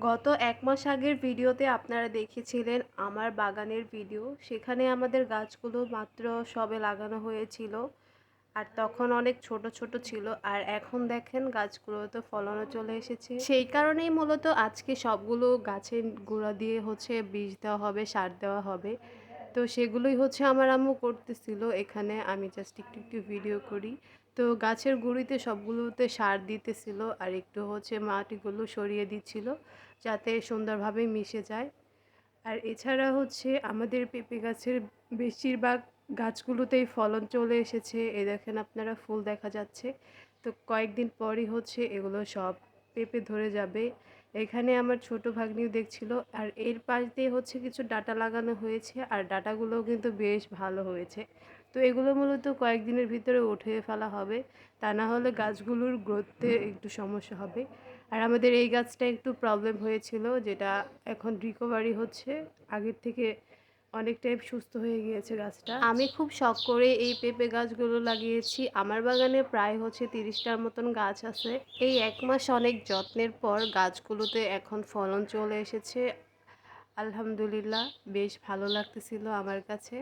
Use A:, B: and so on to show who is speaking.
A: গত এক মাস আগের ভিডিওতে আপনারা দেখেছিলেন আমার বাগানের ভিডিও। সেখানে আমাদের গাছগুলো মাত্র সবে লাগানো হয়েছিল আর তখন অনেক ছোট ছোট ছিল। আর এখন দেখেন গাছগুলো তো ফলনও চলে এসেছে। সেই কারণেই মূলত আজকে সবগুলো গাছের গোড়া দিয়ে হচ্ছে বীজ দেওয়া হবে, সার দেওয়া হবে। তো সেগুলোই হচ্ছে আমার আম্মু করতেছিল। এখানে আমি জাস্ট একটু একটু ভিডিও করি। তো গাছের গুঁড়িতে সবগুলোতে সার দিতেছিল আর একটু হচ্ছে মাটিগুলো সরিয়ে দিচ্ছিল যাতে সুন্দরভাবে মিশে যায়। আর এছাড়া হচ্ছে আমাদের পেঁপে গাছের বেশিরভাগ গাছগুলোতেই ফলন চলে এসেছে। এ দেখেন আপনারা ফুল দেখা যাচ্ছে। তো কয়েকদিন পরই হচ্ছে এগুলো সব পেঁপে ধরে যাবে। এখানে আমার ছোট ভাগ্নিও দেখছিল। আর এর পাশ দিয়ে হচ্ছে কিছু ডাটা লাগানো হয়েছে। আর ডাটাগুলোও কিন্তু বেশ ভালো হয়েছে। তো এগুলো মূলত কয়েকদিনের ভিতরে উঠিয়ে ফেলা হবে। তা না হলে গাছগুলোর গ্রোথে একটু সমস্যা হবে। আর আমাদের এই গাছটা একটু প্রবলেম হয়েছিল, যেটা এখন রিকভারি হচ্ছে। আগের থেকে অনেকটাই সুস্থ হয়ে গিয়েছে গাছটা। আমি খুব শখ করে এই পেঁপে গাছগুলো লাগিয়েছি। আমার বাগানে প্রায় হচ্ছে তিরিশটার মতন গাছ আছে। এই এক মাস অনেক যত্নের পর গাছগুলোতে এখন ফলন চলে এসেছে। আলহামদুলিল্লাহ, বেশ ভালো লাগতেছিল আমার কাছে।